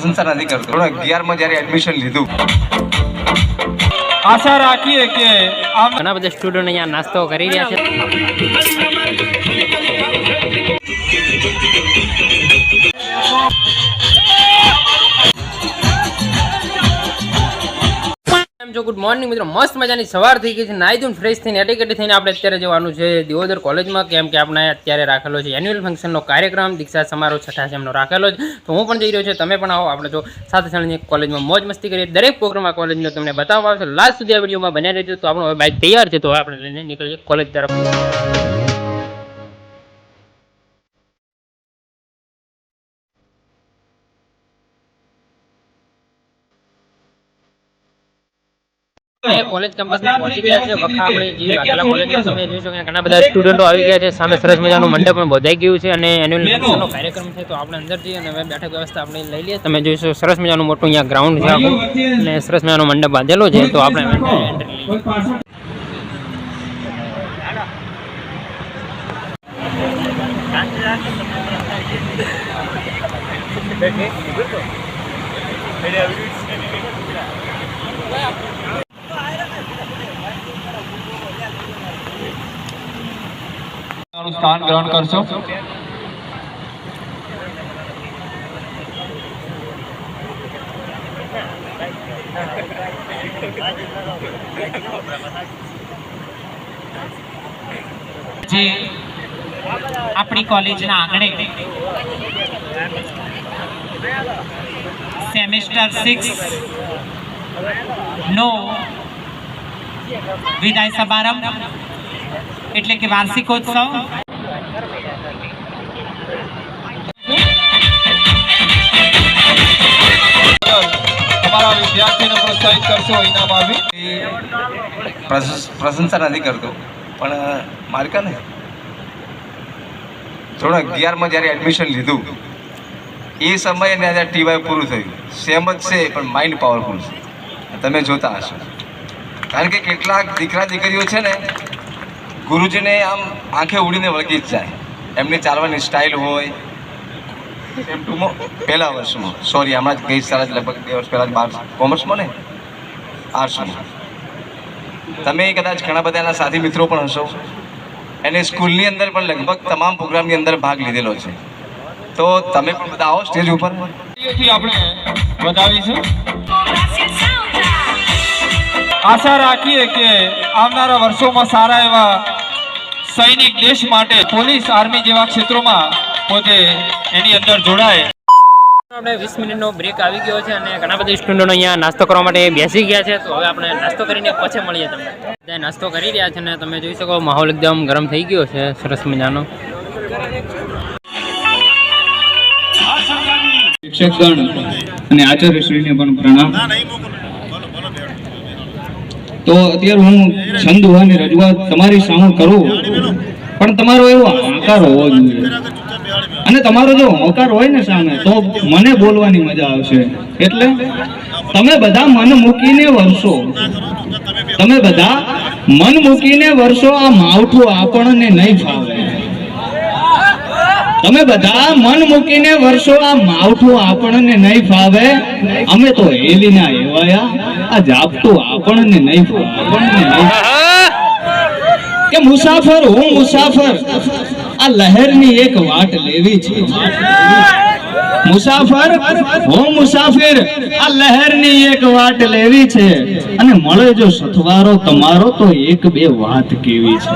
પ્રશંસા નથી કરતો થોડા અગિયારમાં જ્યારે એડમિશન લીધું. આશા રાખીએ કે ઘણા બધા સ્ટુડન્ટ અહીંયા નાસ્તો કરી રહ્યા છે. છો ગુડ મોર્નિંગ મિત્રો. મસ્ત મજાની સવાર થઈ ગઈ છે. નાઈ ધોઈને ફ્રેશ થઈને એટીકેટી થઈને આપણે અત્યારે જવાનું છે દિયોદર કોલેજમાં. કેમ કે આપણે અત્યારે રાખેલો છે એન્યુઅલ ફંક્શનનો કાર્યક્રમ. દીક્ષા સમારોહ છઠ્ઠા સેમનો રાખેલો છે. તો હું પણ જઈ રહ્યો છું. તમે પણ આવો. આપણે જો સાથે સાથે કોલેજમાં મોજ મસ્તી કરીએ. દરેક પ્રોગ્રામમાં કોલેજનો તમને બતાવવા આવશે. લાસ્ટ સુધી આ વિડીયોમાં બન્યા રહેજો. તો આપણો બાઇક તૈયાર છે. તો આપણે લઈને નીકળીએ કોલેજ તરફ. કોલેજ કેમ્પસમાં પહોંચી ગયા છે વખા આપણે જે વાઘેલા કોલેજમાં તમે જોઈ શકો ઘણા બધા સ્ટુડન્ટો આવી ગયા છે સામે સરસ મજાનું મંડપ પણ બંધાઈ ગયું છે અને એન્યુઅલ ફંક્શનનો કાર્યક્રમ છે તો આપણે અંદર જઈએ અને બેઠક વ્યવસ્થા આપણે લઈ લઈએ. તમે જોઈશો સરસ મજાનું મોટું અહીંયા ગ્રાઉન્ડ છે આખું. અને સરસ મજાનો મંડપ બાંધેલો છે તો આપણે એન્ટ્રી લઈએ. તમારું સ્થાન ગ્રહણ કરશો. જે આપણી કોલેજના આંગણે સેમેસ્ટર સિક્સ નો વિદાય સમારંભ એટલે કે વાર્ષિકોત્સવ. તમારા વિદ્યાર્થીને પ્રોત્સાહિત કરશો ઇનામ આવી પ્રશંસા નથી કરતો પણ મારે ને? થોડા અગિયારમાં જ્યારે એડમિશન લીધું એ સમયે ને આજે ટીવાય પૂરું થયું. સેમ જ છે પણ માઇન્ડ પાવરફુલ છે. તમે જોતા હશો. કારણ કે કેટલાક દીકરા દીકરીઓ છે ને ગુરુજીને આમ આંખે ઉડીને વળગી જ જાય. એમની ચાલવાની સ્ટાઇલ હોય. એમ ટૂંકમાં પહેલા વર્ષમાં. સોરી હમણાં જ ગઈ સારા જ લગભગ બે વર્ષ પહેલાં બાર કોમર્સમાં ને? આર્ટ્સમાં. તમે કદાચ ઘણા બધા એના સાથી મિત્રો પણ હશો. એને સ્કૂલની અંદર પણ લગભગ તમામ પ્રોગ્રામની અંદર ભાગ લીધેલો છે. તો તમે પણ બધા આવો સ્ટેજ ઉપર. આપણે બતાવીશું. આશા રાખીએ કે આવનારા વર્ષોમાં સારા એવા સૈનિક દેશ માટે પોલીસ આર્મી જેવા ક્ષેત્રોમાં પોતે એની અંદર જોડાય. આપણે વીસ મિનિટનો બ્રેક આવી ગયો છે અને ઘણા બધા સ્ટુડન્ટો અહીંયા નાસ્તો કરવા માટે બેસી ગયા છે. તો હવે આપણે નાસ્તો કરીને પછી મળીએ તમને. બધા નાસ્તો કરી રહ્યા છે અને તમે જોઈ શકો માહોલ એકદમ ગરમ થઈ ગયો છે. સરસ મજાનો. શિક્ષકગણ અને આચાર્યશ્રીને પણ પ્રણામ. તો અત્યારે હું છંદ હોવાની રજૂઆત તમારી સામે કરું. પણ તમારો એવો આકાર હોવો જોઈએ. અને તમારો જો હોકાર હોય ને સામે, તો મને બોલવાની મજા આવશે. એટલે તમે બધા મન મૂકીને વરસો. તમે બધા મન મૂકીને વરસો, આ માવઠું આપણને નહીં ફાવે. તમે બધા મન મૂકીને વર્ષો આ માવઠું આપણને નહીં ફાવે. અમે તો હેલીના એવાયા કે મુસાફર, હું મુસાફર, આ લહેરની એક વાટ લેવી છે. મુસાફર, હું મુસાફિર, આ લહેરની એક વાટ લેવી છે. અને મળે જો સથવારો તમારો, તો એક બે વાત કેવી છે.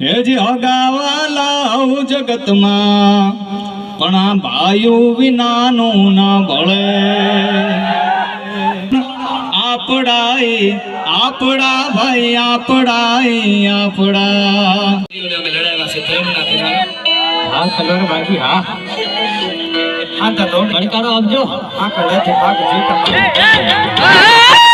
હેજી હગાવા લાવ જગતમાં, પણ આ ભાઈઓ વિનાનું ના બળે. આપડાઈ આપડા ભાઈ આપડાઈ આપડા હા કલર બાકી હા હા તો ગણકારો આપજો હા કલરથી ભાગ જીત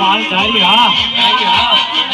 来来一啊来一啊。